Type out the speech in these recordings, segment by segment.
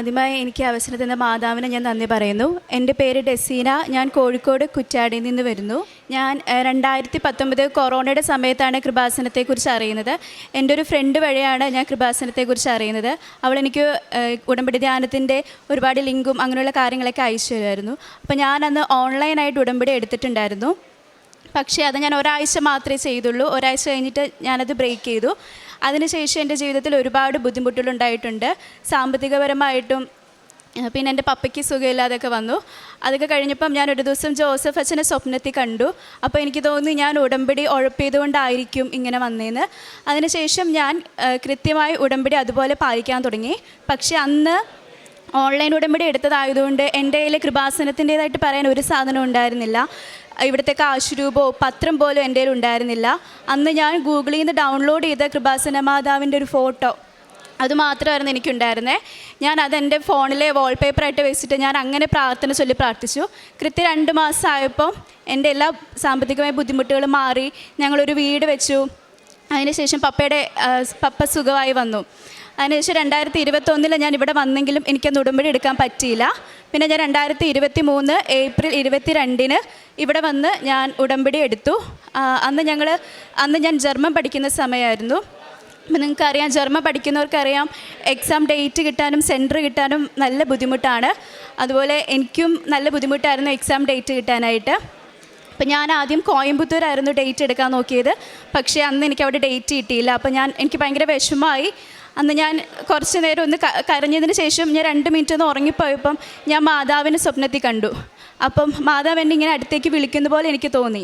ആദ്യമായി എനിക്ക് അവസരം തന്ന മാതാവിന് ഞാൻ നന്ദി പറയുന്നു. എന്റെ പേര് ഡെസീന. ഞാൻ കോഴിക്കോട് കുറ്റാടിയിൽ നിന്ന് വരുന്നു. ഞാൻ രണ്ടായിരത്തി പത്തൊമ്പത് കൊറോണയുടെ സമയത്താണ് കൃപാസനത്തെക്കുറിച്ച് അറിയുന്നത്. എന്റെ ഒരു ഫ്രണ്ട് വഴിയാണ് ഞാൻ കൃപാസനത്തെക്കുറിച്ച് അറിയുന്നത്. അവൾ എനിക്ക് ഉടമ്പടി ധ്യാനത്തിന്റെ ഒരുപാട് ലിങ്കും അങ്ങനെയുള്ള കാര്യങ്ങളൊക്കെ അയച്ചു തരുമായിരുന്നു. അപ്പോൾ ഞാൻ അന്ന് ഓൺലൈനായിട്ട് ഉടമ്പടി എടുത്തിട്ടുണ്ടായിരുന്നു. പക്ഷേ അത് ഞാൻ ഒരാഴ്ച മാത്രമേ ചെയ്തുള്ളൂ. ഒരാഴ്ച കഴിഞ്ഞിട്ട് ഞാനത് ബ്രേക്ക് ചെയ്തു. അതിനുശേഷം എന്റെ ജീവിതത്തിൽ ഒരുപാട് ബുദ്ധിമുട്ടുകളുണ്ടായിട്ടുണ്ട്. സാമ്പത്തികപരമായിട്ടും പിന്നെ എന്റെ പപ്പയ്ക്ക് സുഖമില്ലാതൊക്കെ വന്നു. അതൊക്കെ കഴിഞ്ഞപ്പം ഞാൻ ഒരു ദിവസം ജോസഫ് അച്ഛനെ സ്വപ്നത്തിൽ കണ്ടു. അപ്പോൾ എനിക്ക് തോന്നി ഞാൻ ഉടമ്പടി ഉഴപ്പിയതുകൊണ്ടായിരിക്കും ഇങ്ങനെ വന്നേന്ന്. അതിനുശേഷം ഞാൻ കൃത്യമായി ഉടമ്പടി അതുപോലെ പാലിക്കാൻ തുടങ്ങി. പക്ഷേ അന്ന് ഓൺലൈൻ ഉടമ്പടി എടുത്തതായതുകൊണ്ട് എന്റെ കയ്യിൽ കൃപാസനത്തിന്റേതായിട്ട് പറയാൻ ഒരു സാധനം ഉണ്ടായിരുന്നില്ല. ഇവിടുത്തെ കാശ് പത്രം പോലും എന്റെ ഉണ്ടായിരുന്നില്ല. അന്ന് ഞാൻ ഗൂഗിളിൽ നിന്ന് ഡൗൺലോഡ് ചെയ്ത കൃപാസന മാതാവിന്റെ ഒരു ഫോട്ടോ അത് മാത്രമായിരുന്നു എനിക്കുണ്ടായിരുന്നേ. ഞാൻ അതെന്റെ ഫോണിലെ വാൾപേപ്പറായിട്ട് വെച്ചിട്ട് ഞാൻ അങ്ങനെ പ്രാർത്ഥന ചൊല്ലി പ്രാർത്ഥിച്ചു. കൃത്യം രണ്ട് മാസമായപ്പോൾ എന്റെ എല്ലാ സാമ്പത്തികമായ ബുദ്ധിമുട്ടുകളും മാറി. ഞങ്ങളൊരു വീട് വെച്ചു. അതിനുശേഷം പപ്പയുടെ പപ്പ സുഖമായി വന്നു. അതിനുശേഷം രണ്ടായിരത്തി ഇരുപത്തൊന്നിൽ ഞാൻ ഇവിടെ വന്നെങ്കിലും എനിക്കന്ന് ഉടമ്പടി എടുക്കാൻ പറ്റിയില്ല. പിന്നെ ഞാൻ രണ്ടായിരത്തി ഇരുപത്തി മൂന്ന് ഏപ്രിൽ ഇരുപത്തി രണ്ടിന് ഇവിടെ വന്ന് ഞാൻ ഉടമ്പടി എടുത്തു. അന്ന് ഞങ്ങൾ അന്ന് ഞാൻ ജർമ്മൻ പഠിക്കുന്ന സമയമായിരുന്നു. അപ്പം നിങ്ങൾക്കറിയാം ജർമ്മൻ പഠിക്കുന്നവർക്കറിയാം എക്സാം ഡേറ്റ് കിട്ടാനും സെന്റർ കിട്ടാനും നല്ല ബുദ്ധിമുട്ടാണ്. അതുപോലെ എനിക്കും നല്ല ബുദ്ധിമുട്ടായിരുന്നു എക്സാം ഡേറ്റ് കിട്ടാനായിട്ട്. അപ്പം ഞാൻ ആദ്യം കോയമ്പത്തൂരായിരുന്നു ഡേറ്റ് എടുക്കാൻ നോക്കിയത്. പക്ഷേ അന്ന് എനിക്ക് അവിടെ ഡേറ്റ് കിട്ടിയില്ല. അപ്പോൾ ഞാൻ എനിക്ക് ഭയങ്കര വിഷമമായി. അന്ന് ഞാൻ കുറച്ച് നേരം ഒന്ന് കരഞ്ഞതിന് ശേഷം ഞാൻ രണ്ട് മിനിറ്റ് ഒന്ന് ഉറങ്ങിപ്പോയപ്പം ഞാൻ മാതാവിനെ സ്വപ്നത്തിൽ കണ്ടു. അപ്പം മാതാവ് എന്നെ ഇങ്ങനെ അടുത്തേക്ക് വിളിക്കുന്ന പോലെ എനിക്ക് തോന്നി.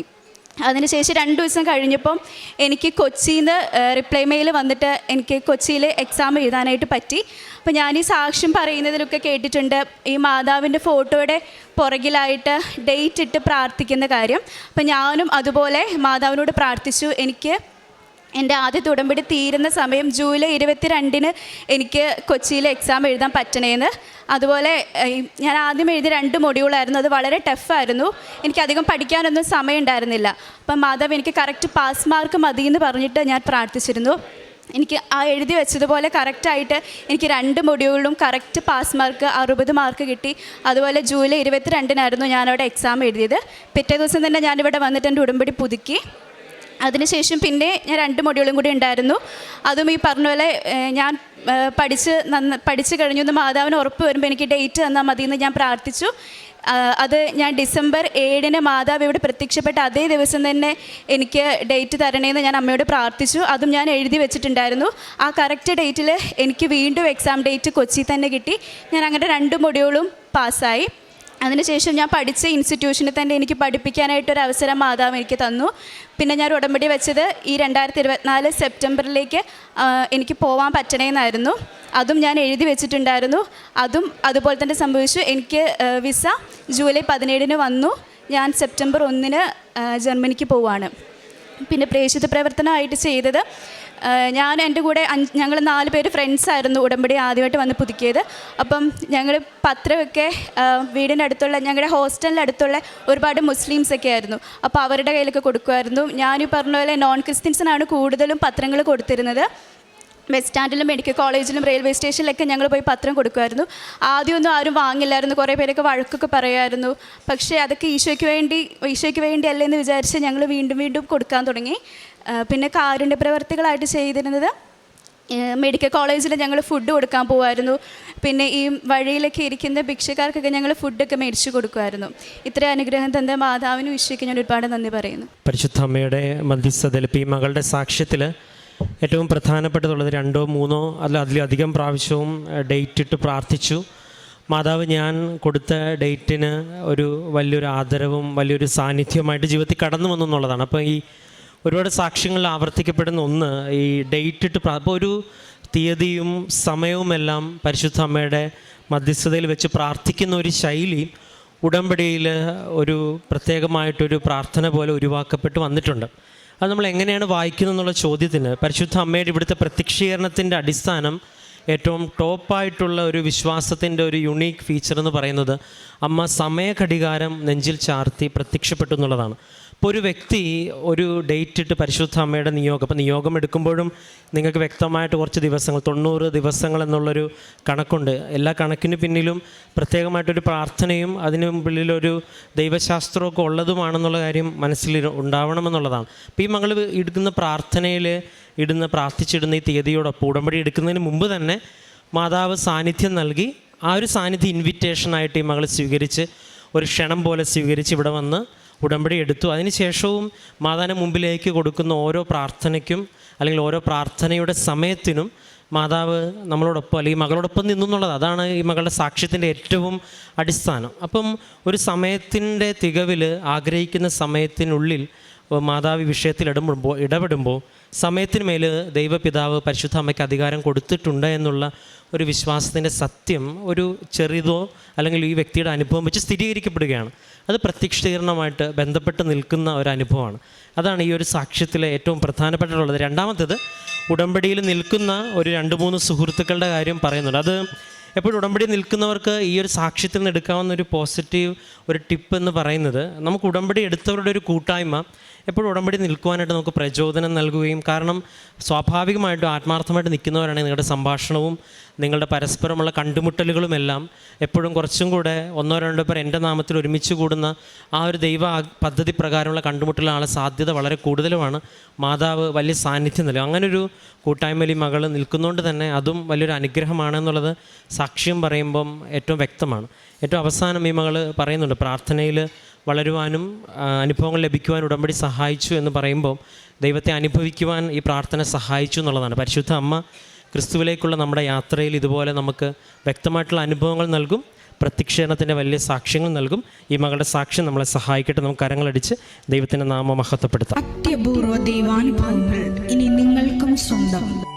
അതിനുശേഷം രണ്ട് ദിവസം കഴിഞ്ഞപ്പം എനിക്ക് കൊച്ചിയിൽ നിന്ന് റിപ്ലൈ മെയിൽ വന്നിട്ട് എനിക്ക് കൊച്ചിയിൽ എക്സാം എഴുതാനായിട്ട് പറ്റി. അപ്പോൾ ഞാൻ ഈ സാക്ഷ്യം പറയുന്നതിലൊക്കെ കേട്ടിട്ടുണ്ട്. ഈ മാതാവിന്റെ ഫോട്ടോയുടെ പുറകിലായിട്ട് ഡേറ്റ് ഇട്ട് പ്രാർത്ഥിക്കുന്ന കാര്യം. അപ്പം ഞാനും അതുപോലെ മാതാവിനോട് പ്രാർത്ഥിച്ചു. എനിക്ക് എന്റെ ആദ്യത്തെ ഉടമ്പടി തീരുന്ന സമയം ജൂലൈ ഇരുപത്തി രണ്ടിന് എനിക്ക് കൊച്ചിയിൽ എക്സാം എഴുതാൻ പറ്റണേന്ന്. അതുപോലെ ഞാൻ ആദ്യം എഴുതിയ രണ്ട് മൊഡ്യൂളായിരുന്നു അത് വളരെ ടഫായിരുന്നു എനിക്ക് അധികം പഠിക്കാനൊന്നും സമയം ഉണ്ടായിരുന്നില്ല. അപ്പം മാധവ് എനിക്ക് കറക്റ്റ് പാസ് മാർക്ക് മതി എന്ന് പറഞ്ഞിട്ട് ഞാൻ പ്രാർത്ഥിച്ചിരുന്നു. എനിക്ക് ആ എഴുതി വെച്ചതുപോലെ കറക്റ്റായിട്ട് എനിക്ക് രണ്ട് മൊഡ്യൂളിലും കറക്റ്റ് പാസ് മാർക്ക് അറുപത് മാർക്ക് കിട്ടി. അതുപോലെ ജൂലൈ ഇരുപത്തി രണ്ടിനായിരുന്നു ഞാനവിടെ എക്സാം എഴുതിയത്. പിറ്റേ ദിവസം തന്നെ ഞാനിവിടെ വന്നിട്ട് എന്റെ ഉടമ്പടി പുതുക്കി. അതിനുശേഷം പിന്നെ ഞാൻ രണ്ട് മൊഡ്യൂളും കൂടി ഉണ്ടായിരുന്നു. അതും ഈ പറഞ്ഞ പോലെ ഞാൻ പഠിച്ച് നന്ന പഠിച്ച് കഴിഞ്ഞു എന്ന് മാതാവിന് ഉറപ്പ് വരുമ്പോൾ എനിക്ക് ഡേറ്റ് തന്നാൽ മതി എന്ന് ഞാൻ പ്രാർത്ഥിച്ചു. അത് ഞാൻ ഡിസംബർ ഏഴിന് മാതാവ് ഇവിടെ പ്രത്യക്ഷപ്പെട്ട അതേ ദിവസം തന്നെ എനിക്ക് ഡേറ്റ് തരണേന്ന് ഞാൻ അമ്മയോട് പ്രാർത്ഥിച്ചു. അതും ഞാൻ എഴുതി വെച്ചിട്ടുണ്ടായിരുന്നു. ആ കറക്റ്റ് ഡേറ്റിൽ എനിക്ക് വീണ്ടും എക്സാം ഡേറ്റ് കൊച്ചി തന്നെ കിട്ടി. ഞാൻ അങ്ങനെ രണ്ട് മൊഡ്യൂളും പാസ്സായി അതിനുശേഷം ഞാൻ പഠിച്ച ഇൻസ്റ്റിറ്റ്യൂഷനിൽ തന്നെ എനിക്ക് പഠിപ്പിക്കാനായിട്ടൊരു അവസരം മാതാവ് എനിക്ക് തന്നു. പിന്നെ ഞാൻ ഉടമ്പടി വെച്ചത് ഈ രണ്ടായിരത്തി ഇരുപത്തിനാല് സെപ്റ്റംബറിലേക്ക് എനിക്ക് പോകാൻ പറ്റണേന്നായിരുന്നു. അതും ഞാൻ എഴുതി വെച്ചിട്ടുണ്ടായിരുന്നു. അതും അതുപോലെ തന്നെ സംഭവിച്ചു. എനിക്ക് വിസ ജൂലൈ പതിനേഴിന് വന്നു. ഞാൻ സെപ്റ്റംബർ ഒന്നിന് ജർമ്മനിക്ക് പോവാണ്. പിന്നെ പ്രേക്ഷിത പ്രവർത്തനമായിട്ട് ചെയ്തത് ഞാൻ എന്റെ കൂടെ അഞ്ച് ഞങ്ങൾ നാല് പേര് ഫ്രണ്ട്സ് ആയിരുന്നു ഉടമ്പടി ആദ്യമായിട്ട് വന്ന് പുതുക്കിയത്. അപ്പം ഞങ്ങൾ പത്രമൊക്കെ വീടിന്റെ അടുത്തുള്ള ഞങ്ങളുടെ ഹോസ്റ്റലിന്റെ അടുത്തുള്ള ഒരുപാട് മുസ്ലിംസ് ഒക്കെ ആയിരുന്നു. അപ്പോൾ അവരുടെ കയ്യിലൊക്കെ കൊടുക്കുമായിരുന്നു. ഞാൻ പറഞ്ഞ പോലെ നോൺ ക്രിസ്ത്യൻസിനാണ് കൂടുതലും പത്രങ്ങൾ കൊടുത്തിരുന്നത്. ബസ് സ്റ്റാൻഡിലും മെഡിക്കൽ കോളേജിലും റെയിൽവേ സ്റ്റേഷനിലൊക്കെ ഞങ്ങൾ പോയി പത്രം കൊടുക്കുമായിരുന്നു. ആദ്യമൊന്നും ആരും വാങ്ങില്ലായിരുന്നു. കുറേ പേരൊക്കെ വഴക്കൊക്കെ പറയുമായിരുന്നു. പക്ഷേ അതൊക്കെ ഈശോയ്ക്ക് വേണ്ടി ഈശോയ്ക്ക് വേണ്ടി അല്ലെന്ന് വിചാരിച്ച് ഞങ്ങൾ വീണ്ടും വീണ്ടും കൊടുക്കാൻ തുടങ്ങി. പിന്നെ കാരുണ്യ പ്രവർത്തികളായിട്ട് ചെയ്തിരുന്നത് മെഡിക്കൽ കോളേജിൽ ഞങ്ങൾ ഫുഡ് കൊടുക്കാൻ പോകുമായിരുന്നു പിന്നെ ഈ വഴിയിലൊക്കെ ഇരിക്കുന്ന ഭിക്ഷക്കാർക്കൊക്കെ ഞങ്ങൾ ഫുഡൊക്കെ മേടിച്ചു കൊടുക്കുമായിരുന്നു ഇത്ര അനുഗ്രഹം തന്ന മാതാവിനും വിശ്വയ്ക്ക് ഞാൻ ഒരുപാട് നന്ദി പറയുന്നു. പരിശുദ്ധ അമ്മയുടെ മധ്യസ്ഥതയിൽ ഇപ്പോൾ ഈ മകളുടെ സാക്ഷ്യത്തിൽ ഏറ്റവും പ്രധാനപ്പെട്ടതുള്ളത് രണ്ടോ മൂന്നോ അല്ല അതിലധികം പ്രാവശ്യവും ഡേറ്റ് ഇട്ട് പ്രാർത്ഥിച്ചു. മാതാവ് ഞാൻ കൊടുത്ത ഡേറ്റിന് ഒരു വലിയൊരു ആദരവും വലിയൊരു സാന്നിധ്യവുമായിട്ട് ജീവിതത്തിൽ കടന്നു വന്നു എന്നുള്ളതാണ്. അപ്പോൾ ഈ ഒരുപാട് സാക്ഷ്യങ്ങളിൽ ആവർത്തിക്കപ്പെടുന്ന ഒന്ന് ഈ ഡേറ്റ് ഇട്ട് അപ്പോൾ ഒരു തീയതിയും സമയവുമെല്ലാം പരിശുദ്ധ അമ്മയുടെ മധ്യസ്ഥതയിൽ വെച്ച് പ്രാർത്ഥിക്കുന്ന ഒരു ശൈലി ഉടമ്പടിയിൽ ഒരു പ്രത്യേകമായിട്ടൊരു പ്രാർത്ഥന പോലെ ഉരുവാക്കപ്പെട്ട് വന്നിട്ടുണ്ട്. അത് നമ്മൾ എങ്ങനെയാണ് വായിക്കുന്നത് എന്നുള്ള ചോദ്യത്തിന് പരിശുദ്ധ അമ്മയുടെ ഇവിടുത്തെ പ്രത്യക്ഷീകരണത്തിന്റെ അടിസ്ഥാനം ഏറ്റവും ടോപ്പായിട്ടുള്ള ഒരു വിശ്വാസത്തിന്റെ ഒരു യുണീക്ക് ഫീച്ചർ എന്ന് പറയുന്നത് അമ്മ സമയഘടികാരം നെഞ്ചിൽ ചാർത്തി പ്രത്യക്ഷപ്പെട്ടു എന്നുള്ളതാണ്. ഇപ്പോൾ ഒരു വ്യക്തി ഒരു ഡേറ്റ് ഇട്ട് പരിശുദ്ധ അമ്മയുടെ നിയോഗം അപ്പോൾ നിയോഗം എടുക്കുമ്പോഴും നിങ്ങൾക്ക് വ്യക്തമായിട്ട് കുറച്ച് ദിവസങ്ങൾ തൊണ്ണൂറ് ദിവസങ്ങൾ എന്നുള്ളൊരു കണക്കുണ്ട്. എല്ലാ കണക്കിന് പിന്നിലും പ്രത്യേകമായിട്ടൊരു പ്രാർത്ഥനയും അതിന് മുമ്പിലൊരു ദൈവശാസ്ത്രമൊക്കെ ഉള്ളതുമാണെന്നുള്ള കാര്യം മനസ്സിൽ ഉണ്ടാവണമെന്നുള്ളതാണ്. അപ്പോൾ ഈ മകൾ ഇടുന്ന പ്രാർത്ഥനയിൽ ഇടുന്ന പ്രാർത്ഥിച്ചിടുന്ന ഈ തീയതിയോടൊപ്പം ഉടമ്പടി എടുക്കുന്നതിന് മുമ്പ് തന്നെ മാതാവ് സാന്നിധ്യം നൽകി ആ ഒരു സാന്നിധ്യം ഇൻവിറ്റേഷനായിട്ട് ഈ മകൾ സ്വീകരിച്ച് ഒരു ക്ഷണം പോലെ സ്വീകരിച്ച് ഇവിടെ വന്ന് ഉടമ്പടി എടുത്തു. അതിനുശേഷവും മാതാവിന് മുമ്പിലേക്ക് കൊടുക്കുന്ന ഓരോ പ്രാർത്ഥനയ്ക്കും അല്ലെങ്കിൽ ഓരോ പ്രാർത്ഥനയുടെ സമയത്തിനും മാതാവ് നമ്മളോടൊപ്പം അല്ലെങ്കിൽ മകളോടൊപ്പം നിന്നു എന്നുള്ളത് അതാണ് ഈ മകളുടെ സാക്ഷ്യത്തിന്റെ ഏറ്റവും അടിസ്ഥാനം. അപ്പം ഒരു സമയത്തിന്റെ തികവിൽ ആഗ്രഹിക്കുന്ന സമയത്തിനുള്ളിൽ മാതാവ് വിഷയത്തിൽ ഇടപെടുമ്പോൾ ഇടപെടുമ്പോൾ സമയത്തിന് മേൽ ദൈവപിതാവ് പരിശുദ്ധ അമ്മയ്ക്ക് അധികാരം കൊടുത്തിട്ടുണ്ട് എന്നുള്ള ഒരു വിശ്വാസത്തിന്റെ സത്യം ഒരു ചെറിയതോ അല്ലെങ്കിൽ ഈ വ്യക്തിയുടെ അനുഭവം വെച്ച് സ്ഥിരീകരിക്കപ്പെടുകയാണ്. അത് പ്രത്യക്ഷീകരണമായിട്ട് ബന്ധപ്പെട്ട് നിൽക്കുന്ന ഒരു അനുഭവമാണ്. അതാണ് ഈ ഒരു സാക്ഷ്യത്തിലെ ഏറ്റവും പ്രധാനപ്പെട്ടിട്ടുള്ളത്. രണ്ടാമത്തേത് ഉടമ്പടിയിൽ നിൽക്കുന്ന ഒരു രണ്ട് മൂന്ന് സുഹൃത്തുക്കളുടെ കാര്യം പറയുന്നുണ്ട്. അത് എപ്പോഴും ഉടമ്പടി നിൽക്കുന്നവർക്ക് ഈ ഒരു സാക്ഷ്യത്തിൽ നിന്ന് എടുക്കാവുന്ന ഒരു പോസിറ്റീവ് ഒരു ടിപ്പ് എന്ന് പറയുന്നത് നമുക്ക് ഉടമ്പടി എടുത്തവരുടെ ഒരു കൂട്ടായ്മ എപ്പോഴും ഉടമ്പടി നിൽക്കുവാനായിട്ട് നമുക്ക് പ്രചോദനം നൽകുകയും കാരണം സ്വാഭാവികമായിട്ടും ആത്മാർത്ഥമായിട്ട് നിൽക്കുന്നവരാണ് നിങ്ങളുടെ സംഭാഷണവും നിങ്ങളുടെ പരസ്പരമുള്ള കണ്ടുമുട്ടലുകളും എല്ലാം എപ്പോഴും കുറച്ചും കൂടെ ഒന്നോ രണ്ടോ പേർ എന്റെ നാമത്തിൽ ഒരുമിച്ച് കൂടുന്ന ആ ഒരു ദൈവ പദ്ധതി പ്രകാരമുള്ള കണ്ടുമുട്ടലാണ് സാധ്യത വളരെ കൂടുതലുമാണ്. മാതാവ് വലിയ സാന്നിധ്യം നൽകും. അങ്ങനൊരു കൂട്ടായ്മയിൽ ഈ മകൾ നിൽക്കുന്നതുകൊണ്ട് തന്നെ അതും വലിയൊരു അനുഗ്രഹമാണെന്നുള്ളത് സാക്ഷ്യം പറയുമ്പം ഏറ്റവും വ്യക്തമാണ്. ഏറ്റവും അവസാനം ഈ മകൾ പറയുന്നുണ്ട് പ്രാർത്ഥനയിൽ വളരുവാനും അനുഭവങ്ങൾ ലഭിക്കുവാൻ ഉടമ്പടി സഹായിച്ചു എന്ന് പറയുമ്പോൾ ദൈവത്തെ അനുഭവിക്കുവാൻ ഈ പ്രാർത്ഥന സഹായിച്ചു എന്നുള്ളതാണ്. പരിശുദ്ധ അമ്മ ക്രിസ്തുവിലേക്കുള്ള നമ്മുടെ യാത്രയിൽ ഇതുപോലെ നമുക്ക് വ്യക്തമായിട്ടുള്ള അനുഭവങ്ങൾ നൽകും പ്രത്യക്ഷീകരണത്തിന്റെ വലിയ സാക്ഷ്യങ്ങൾ നൽകും. ഈ മകളുടെ സാക്ഷ്യം നമ്മളെ സഹായിക്കട്ടെ. നമുക്ക് കരങ്ങളടിച്ച് ദൈവത്തിന്റെ നാമം മഹത്വപ്പെടുത്താം. അത്യപൂർവ ദൈവാനുഭവങ്ങൾ ഇനി നിങ്ങൾക്കും സ്വന്തം.